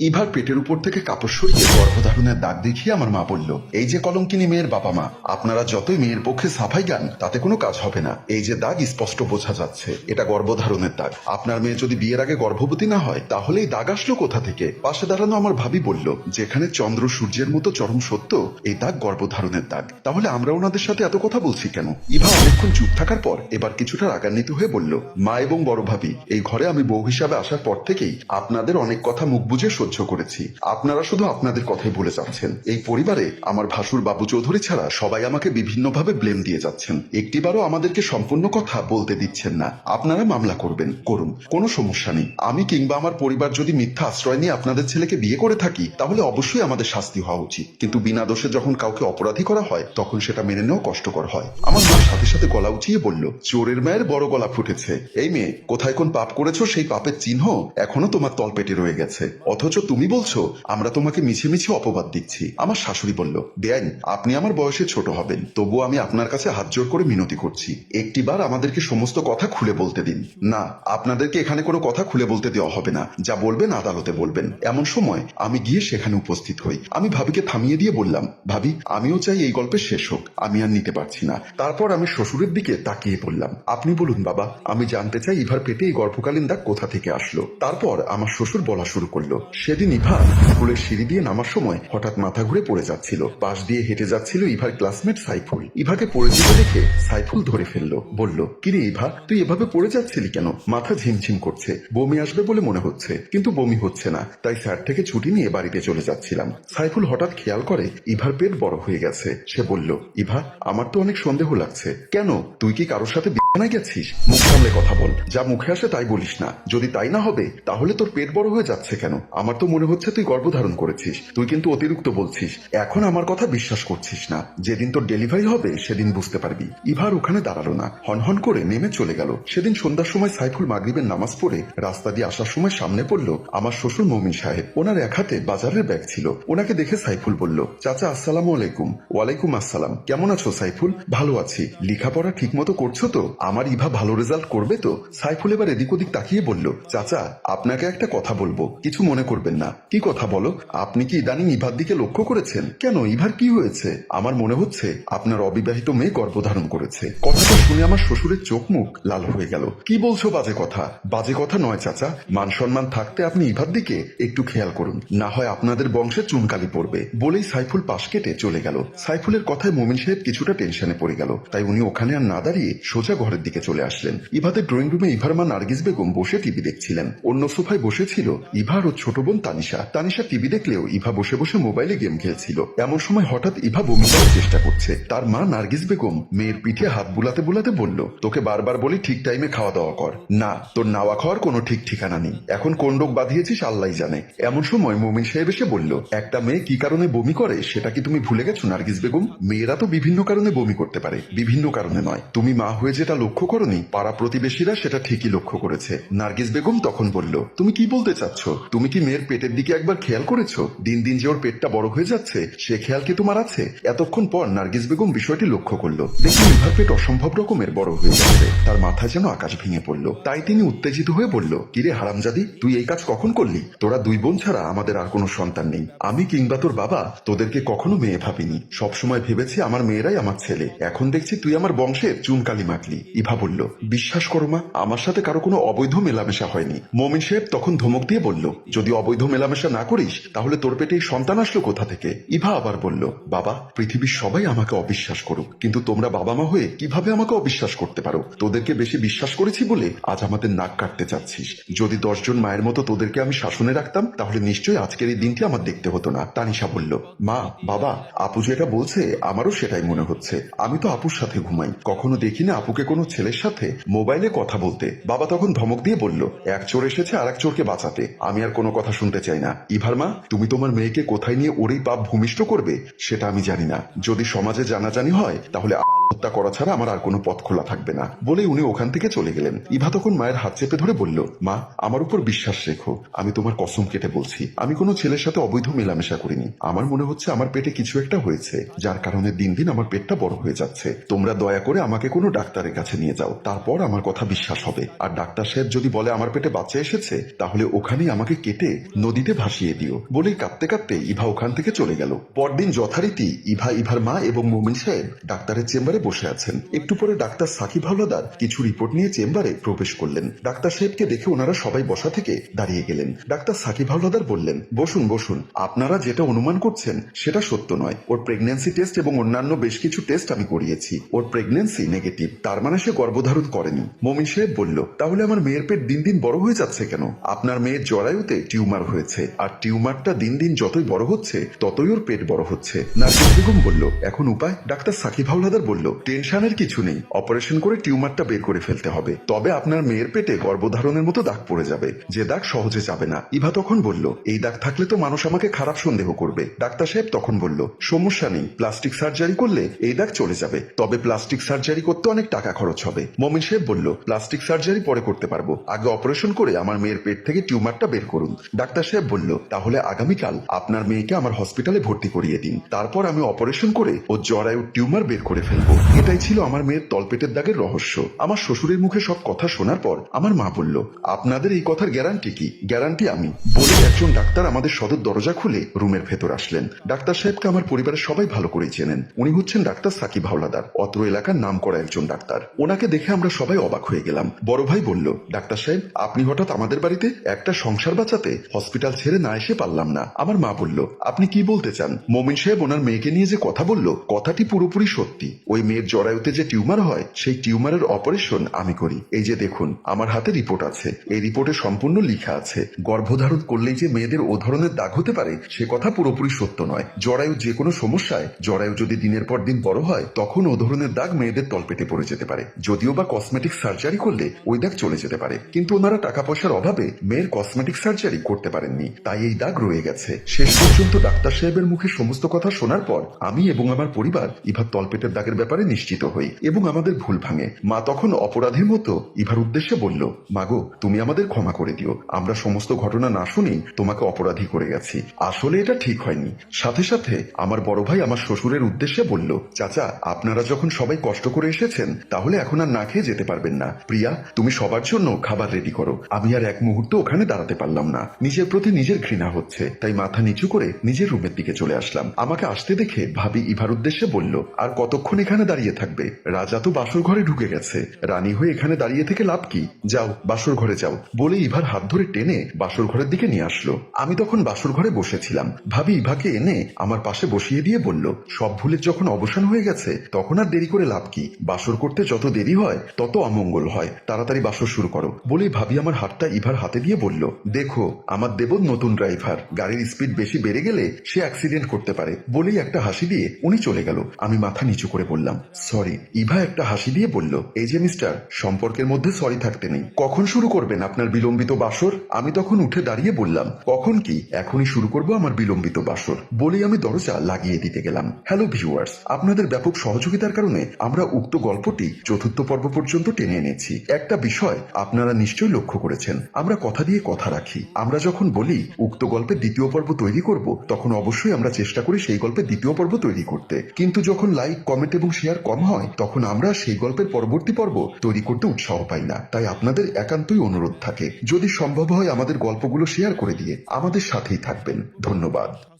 ইভার পেটের উপর থেকে কাপড় সরিয়ে গর্ভধারণের দাগ দেখিয়ে আমার মা বলল, এই যে কলঙ্কিনী মেয়ের বাবা মা, আপনারা যতই মেয়ের পক্ষে সাফাই গান, তাতে কোনো কাজ হবে না। এই যে দাগ স্পষ্ট বোঝা যাচ্ছে, এটা গর্ভধারণের দাগ। আপনার মেয়ে যদি বিয়ের আগে গর্ভবতী না হয়, তাহলে এই দাগ আসলো কোথা থেকে? পাশে দাঁড়ানো আমার ভাবি বলল, যেখানে চন্দ্র সূর্যের মতো চরম সত্য, এই দাগ গর্ভধারণের দাগ। তাহলে আমরা ওনাদের সাথে এত কথা বলছি কেন? ইভা অনেকক্ষণ চুপ থাকার পর এবার কিছুটা রাগান্বিত হয়ে বলল, মা এবং বড় ভাবি, এই ঘরে আমি বউ হিসাবে আসার পর থেকেই আপনাদের অনেক কথা মুখ বুঝে সহ্য করেছি। আপনারা শুধু আপনাদের কথাই বলে যাচ্ছেন। এই পরিবারে আমার ভাসুর বাবু চৌধুরী ছাড়া সবাই আমাকে বিভিন্নভাবে ব্লেম দিয়ে যাচ্ছেন। একটিবারও আমাদেরকে সম্পূর্ণ কথা বলতে দিচ্ছেন না। আপনারা মামলা করবেন। করুন। কোনো সমস্যা নেই। আমি কিংবা আমার পরিবার যদি মিথ্যা আশ্রয় নিয়ে আপনাদের ছেলেকে বিয়ে করে থাকি, তাহলে অবশ্যই আমাদের শাস্তি হওয়া উচিত। কিন্তু বিনা দোষে যখন কাউকে অপরাধী করা হয়, তখন সেটা মেনে নেওয়া কষ্টকর হয়। আমার মা সাথে সাথে গলা উঠিয়ে বলল, চোরের মায়ের বড় গলা ফুটেছে। এই মেয়ে, কোথায় কোন পাপ করেছ সেই পাপের চিহ্ন এখনও তোমার তলপেটে রয়ে গেছে। অথচ তুমি বলছো, আমরা তোমাকে মিছে মিছে অপবাদ দিচ্ছি। আমার শাশুড়ি বলল বেআইন আপনি আমার বয়সে ছোট হবেন, তবুও আমি আপনার কাছে হাত জোর করে মিনতি করছি। একটিবার আমাদেরকে সমস্ত কথা খুলে বলতে দিন। না, আপনাদেরকে এখানে কোনো কথা খুলে বলতে দেওয়া হবে না। যা বলবেন আদালতে বলবেন। এমন সময় আমি গিয়ে সেখানে উপস্থিত হই। আমি ভাবিকে থামিয়ে দিয়ে বললাম, ভাবি, আমিও চাই এই গল্পের শেষ হোক, আমি আর নিতে পারছি না। তারপর আমি শ্বশুরের দিকে তাকিয়ে বললাম, আপনি বলুন বাবা, আমি জানতে চাই ইভার পেটে এই গর্ভকালীন দাগ কোথা থেকে আসলো? তারপর আমার শ্বশুর বলা শুরু করল সেদিন ইভা স্কুলের সিঁড়ি দিয়ে নামার সময় হঠাৎ মাথা ঘুরে পড়ে যাচ্ছিল। পাশ দিয়ে হেঁটে যাচ্ছিল ইভার ক্লাসমেট সাইফুল। ইভাকে পড়ে যেতে দেখে সাইফুল ধরে ফেলল। বলল, কিরে ইভা তুই এভাবে পড়ে যাচ্ছিলি কেন? মাথা ঝিমঝিম করছে। বমি আসবে বলে মনে হচ্ছে, কিন্তু বমি হচ্ছে না। তাই স্যার থেকে ছুটি নিয়ে বাড়িতে চলে যাচ্ছিলাম। সাইফুল হঠাৎ খেয়াল করে ইভার পেট বড় হয়ে গেছে। সে বলল ইভা আমার তো অনেক সন্দেহ লাগছে। কেন? তুই কি কারোর সাথে বিছানায় গেছিস? মুখ সামলে কথা বল। যা মুখে আসে তাই বলিস না। যদি তাই না হবে, তাহলে তোর পেট বড় হয়ে যাচ্ছে কেন? আমার তো মনে হচ্ছে তুই গর্ভধারণ করেছিস। তুই কিন্তু অতিরিক্ত বলছিস। এখন আমার কথা বিশ্বাস করছিস না। যেদিন তোর ডেলিভারি হবে, সেদিন বুঝতে পারবি। ইভার ওখানে দাঁড়াল না। হনহন করে নেমে চলে গেল। সেদিন সন্ধ্যার সময় সাইফুল মাগরিবের নামাজ পড়ে রাস্তা দিয়ে আসার সময় সামনে পড়ল আমার শ্বশুর মমিন সাহেব। ওনার এক হাতে বাজারের ব্যাগ ছিল। ওনাকে দেখে সাইফুল বলল, চাচা, আসসালামু আলাইকুম। ওয়ালাইকুম আসসালাম। কেমন আছো সাইফুল? ভালো আছি। লেখাপড়া ঠিক মতো করছ তো? আমার ইভা ভালো রেজাল্ট করবে তো? সাইফুল এবার এদিক ওদিক তাকিয়ে বলল, চাচা, আপনাকে একটা কথা বলব। কিছু মনে করবেন না। কি কথা বলো? আপনি কি ইদানিং ইভার দিকে লক্ষ্য করেছেন? কেন? ইভার কি হয়েছে? আমার মনে হচ্ছে আপনার অবিবাহিত মেয়ে গর্ভধারণ করেছে। কথাটা শুনে আমার শ্বশুরের চোখ মুখ লাল হয়ে গেল। কি বলছো বাজে কথা? বাজে কথা নয়, চাচা। মান সম্মান থাকতে আপনি ইভার দিকে একটু খেয়াল করুন। না হয় আপনাদের বংশে চুনকালি পড়বে। বলেই সাইফুল পাশ কেটে চলে গেল। সাইফুলের কথায় মোমিন সাহেব কিছুটা টেনশনে পড়ে গেল। তাই উনি ওখানে আর না দাঁড়িয়ে সোজা ঘরের দিকে চলে আসলেন। ইভাদের ড্রয়িং রুমে ইভার মা নার্গিস বেগম বসে টিভি দেখছিলেন। অন্য সোফায় বসেছিল ইভার ও ছোট বোন তানিশা তানিশা টিভি দেখলেও ইভা বসে বসে মোবাইলে গেম খেলছিল। এমন সময় হঠাৎ ইভা বমি করার চেষ্টা করছে। তার মা নার্গিস বেগম মেয়ের পিঠে হাত বুলাতে বুলাতে বলল, তোকে বারবার বলি ঠিক টাইমে খাওয়া দাওয়া কর। না, তোর নাওয়া খাওয়ার কোনো ঠিক ঠিকানা নেই। এখন কোন রোগ বাঁধিয়েছিস আল্লাহ জানে। এমন সময় মুমিন সাহেব এসে বলল, একটা মেয়ে কি কারণে বমি করে সেটা কি তুমি ভুলে গেছো নার্গিস বেগম? মেয়েরা তো বিভিন্ন কারণে বমি করতে পারে। বিভিন্ন কারণে নয়। তুমি মা হয়ে যেটা লক্ষ্য করনি, পাড়া প্রতিবেশীরা সেটা ঠিকই লক্ষ্য করেছে। নার্গিস বেগম তখন বলল, তুমি কি বলতে চাচ্ছ? তুমি কি মেয়ের পেটের দিকে একবার খেয়াল করেছ? দিন দিন যে ওর পেটটা বড় হয়ে যাচ্ছে, সে খেয়াল কি তোমার আছে? এতক্ষণ পর নার্গিস বেগম বিষয়টি লক্ষ্য করল। দেখি ইভার পেট অসম্ভব রকমের বড় হয়ে যাচ্ছে। তার মাথায় যেন আকাশ ভেঙে পড়ল। তাই তিনি উত্তেজিত হয়ে বলল, কিরে হারামজাদি, তুই এই কাজ কখন করলি? তোরা দুই বোন ছাড়া আমাদের আর কোনো সন্তান নেই। আমি কিংবা তোর বাবা তোদেরকে কখনো মেয়ে ভাবিনি। সবসময় ভেবেছি আমার মেয়েরাই আমার ছেলে। এখন দেখছি তুই আমার বংশের চুনকালি মাখলি ইভা বলল, বিশ্বাস করো মা, আমার সাথে কারও কোনো অবৈধ মেলামেশা হয়নি। মমিন সাহেব তখন ধমক দিয়ে বলল, যদি অবৈধ মেলামেশা না করিস, তাহলে তোর পেটে সন্তান আসলো কোথা থেকে? ইভা আবার বলল, বাবা, পৃথিবীর সবাই আমাকে অবিশ্বাস করুক, কিন্তু তোমরা বাবা মা হয়ে কীভাবে আমাকে অবিশ্বাস করতে পারো? তোদেরকে বেশি বিশ্বাস করেছি বলে আজ আমাদের নাক কাটতে চাচ্ছিস। যদি দশজন মায়ের মতো তোদেরকে আমি শাসনে রাখতাম, তাহলে নিশ্চয়ই আজকের এই দিনটি আমার দেখতে হতো না। তানিশা বলল, মা, বাবা, আপু যেটা বলছে, আমারও সেটাই মনে হচ্ছে। আমি তো আপুর সাথে ঘুমাই। কখনো দেখি না আপুকে কোনো ছেলের সাথে মোবাইলে কথা বলতে। বাবা তখন ধমক দিয়ে বলল, এক চোর এসেছে আর এক চোরকে বাঁচাতে। আমি আর কোনো কথা শুনতে চাই না। ইভার মা, তুমি তোমার মেয়েকে কোথায় নিয়ে ওরই পাপ ভূমিষ্ঠ করবে, সেটা আমি জানি না। যদি সমাজে জানাজানি হয়, তাহলে হত্যা করা ছাড়া আমার আর কোনো পথ খোলা থাকবে না। বলে উনি ওখান থেকে চলে গেলেন। ইভা তখন মায়ের হাত চেপে ধরে বলল, মা, আমার উপর বিশ্বাস রেখো। আমি তোমার কসম কেটে বলছি। আমি কোনো ছেলের সাথে অবৈধ মেলামেশা করিনি। আমার মনে হচ্ছে আমার পেটে কিছু একটা হয়েছে। যার কারণে দিন দিন আমার পেটটা বড় হয়ে যাচ্ছে। তোমরা দয়া করে আমাকে কোনো ডাক্তারের কাছে নিয়ে যাও। তারপর আমার কথা বিশ্বাস হবে। আর ডাক্তার সাহেব যদি বলে আমার পেটে বাচ্চা এসেছে, তাহলে ওখানেই আমাকে কেটে নদীতে ভাসিয়ে দিও। বলেই কাঁদতে কাঁদতে ইভা ওখান থেকে চলে গেল। পরদিন যথারীতি ইভা, ইভার মা এবং মুমিন সাহেব ডাক্তারের চেম্বারে বসে আছেন। একটু পরে ডাক্তার সাকিব হাওলাদার কিছু রিপোর্ট নিয়ে চেম্বারে প্রবেশ করলেন। ডাক্তার সাহেবকে দেখে ওনারা সবাই বসা থেকে দাঁড়িয়ে গেলেন। ডাক্তার সাকিব হাওলাদার বললেন, বসুন বসুন। আপনারা যেটা অনুমান করছেন, সেটা সত্য নয়। ওর প্রেগন্যান্সি টেস্ট এবং অন্যান্য বেশ কিছু টেস্ট আমি করিয়েছি। ওর প্রেগন্যান্সি নেগেটিভ তার মানে সে গর্ভধারণ করেনি। মমিন সাহেব বলল, তাহলে আমার মেয়ের পেট দিন দিন বড় হয়ে যাচ্ছে কেন? আপনার মেয়ের জরায়ুতে টিউমার হয়েছে। আর টিউমারটা দিন দিন যতই বড় হচ্ছে, ততই ওর পেট বড় হচ্ছে। নার্সিস বলল, এখন উপায়? ডাক্তার সাকিব হাওলাদার বলল টেনশনের কিছু নেই। অপারেশন করে টিউমারটা বের করে ফেলতে হবে। তবে আপনার মেয়ের পেটে গর্ভধারণের মতো দাগ পড়ে যাবে। যে দাগ সহজে যাবে না। ইভা তখন বলল, এই দাগ থাকলে তো মানুষ আমাকে খারাপ সন্দেহ করবে। ডাক্তার সাহেব তখন বলল, সমস্যা নেই। প্লাস্টিক সার্জারি করলে এই দাগ চলে যাবে। তবে প্লাস্টিক সার্জারি করতে অনেক টাকা খরচ হবে। মমিন সাহেব বলল, প্লাস্টিক সার্জারি পরে করতে পারব। আগে অপারেশন করে আমার মেয়ের পেট থেকে টিউমারটা বের করুন। ডাক্তার সাহেব বলল, তাহলে আগামীকাল আপনার মেয়েকে আমার হসপিটালে ভর্তি করিয়ে দিন। তারপর আমি অপারেশন করে ও জরায়ু টিউমার বের করে ফেলব। এটাই ছিল আমার মেয়ের তলপেটের দাগের রহস্য। আমার শ্বশুরের মুখে সব কথা শোনার পর আমার মা বলল, আপনাদের এই কথার গ্যারান্টি কি? গ্যারান্টি আমি। বলে একজন ডাক্তার আমাদের সদর দরজা খুলে রুমের ভেতর আসলেন। ডাক্তার সাহেবকে আমার পরিবারের সবাই ভালো করেই চেনেন। উনি হচ্ছেন ডাক্তার সাকিব হাওলাদার, অত্র এলাকার নাম করা একজন ডাক্তার। ওনাকে দেখে আমরা সবাই অবাক হয়ে গেলাম। বড় ভাই বলল, ডাক্তার সাহেব, আপনি হঠাৎ আমাদের বাড়িতে একটা সংসার বাঁচাতে হসপিটাল ছেড়ে না এসে পারলাম না। আমার মা বলল, আপনি কি বলতে চান? মমিন সাহেব ওনার মেয়েকে নিয়ে যে কথা বলল, কথাটি পুরোপুরি সত্যি। ওই মেয়ের জরায়ুতে যে টিউমার হয়, সেই টিউমারের অপারেশন আমি করি। এই যে দেখুন, আমার হাতে রিপোর্ট আছে। এই রিপোর্টে সম্পূর্ণ লিখা আছে, গর্ভধারণ করলেই যে মেয়েদের ও ধরনের দাগ হতে পারে, সে কথা পুরোপুরি সত্য নয়। জরায়ু যে কোনো সমস্যায়, জরায়ু যদি দিনের পর দিন বড় হয়, তখন ও ধরনের দাগ মেয়েদের তলপেটে পড়ে যেতে পারে। যদিও বা কসমেটিক সার্জারি করলে ওই দাগ চলে যেতে পারে। কিন্তু ওনারা টাকা পয়সার অভাবে মেয়ের কসমেটিক সার্জারি করতে পারেননি। তাই এই দাগ রয়ে গেছে। শেষ পর্যন্ত ডাক্তার সাহেবের মুখে সমস্ত কথা শোনার পর, আমি এবং আমার পরিবার ইভার তলপেটের দাগের ব্যাপারে নিশ্চিত হই এবং আমাদের ভুল ভাঙে। মা তখন অপরাধীর মতো ইভার উদ্দেশ্যে বলল, মাগো, তুমি আমাদের ক্ষমা করে দিও। আমরা সমস্ত ঘটনা না শুনেই তোমাকে অপরাধী করে গেছি। আসলে এটা ঠিক হয়নি। সাথে সাথে আমার বড় ভাই আমার শ্বশুরের উদ্দেশ্যে বলল, চাচা, আপনারা যখন সবাই কষ্ট করে এসেছেন, তাহলে এখন আর না খেয়ে যেতে পারবেন না। প্রিয়া, তুমি সবার জন্য খাবার রেডি করো। আমি আর এক মুহূর্ত ওখানে দাঁড়াতে পারলাম না। নিজের প্রতি নিজের ঘৃণা হচ্ছে। তাই মাথা নিচু করে নিজের রুমের দিকে চলে আসলাম। আমাকে আসতে দেখে ভাবি ইভার উদ্দেশ্যে বলল, আর কতক্ষণ এখানে দাঁড়িয়ে থাকবে। রাজা তো বাসর ঘরে ঢুকে গেছে। রানী হয়ে এখানে দাঁড়িয়ে থেকে লাভ কি? যাও বাসর ঘরে যাও। বলে ইভার হাত ধরে টেনে বাসর ঘরের দিকে নিয়ে আসলো। আমি তখন বাসর ঘরে বসেছিলাম। ভাবি ইভাকে এনে আমার পাশে বসিয়ে দিয়ে বলল, সব ভুলের যখন অবসান হয়ে গেছে, তখন আর দেরি করে লাভ কি? বাসর করতে যত দেরি হয়, তত অমঙ্গল হয়। তাড়াতাড়ি বাসর শুরু করো। বলেই ভাবি আমার হাতটা ইভার হাতে দিয়ে বলল, দেখো, আমার দেবদ নতুন ড্রাইভার গাড়ির স্পিড বেশি বেড়ে গেলে সে অ্যাক্সিডেন্ট করতে পারে। বলেই একটা হাসি দিয়ে উনি চলে গেল। আমি মাথা নিচু করে বললাম, সরি। ইভা একটা হাসি দিয়ে বলল, এই যে মিস্টার, সম্পর্কের মধ্যে সরি থাকতে নেই। কখন শুরু করবেন আপনার বিলম্বিত বাসর? আমি তখন উঠে দাঁড়িয়ে বললাম, কখন কি? এখনই শুরু করব আমার বিলম্বিত বাসর। বলেই আমি দরজা লাগিয়ে দিতে গেলাম। হ্যালো ভিউয়ার্স আপনাদের ব্যাপক সহযোগিতার কারণে আমরা উক্ত গল্পটি চতুর্থ পর্ব পর্যন্ত টেনে এনেছি। একটা বিষয় আপনারা নিশ্চয়ই লক্ষ্য করেছেন। আমরা কথা দিয়ে কথা রাখি। আমরা যখন বলি, উক্ত গল্পের দ্বিতীয় পর্ব তৈরি করব, তখন অবশ্যই আমরা চেষ্টা করি সেই গল্পের দ্বিতীয় পর্ব তৈরি করতে। কিন্তু যখন লাইক, কমেন্ট এবং শেয়ার কম হয়, তখন আমরা সেই গল্পের পরবর্তী পর্ব তৈরি করতে উৎসাহ পাই না। তাই আপনাদের একান্তই অনুরোধ থাকে, যদি সম্ভব হয় আমাদের গল্পগুলো শেয়ার করে দিয়ে আমাদের সাথেই থাকবেন। ধন্যবাদ।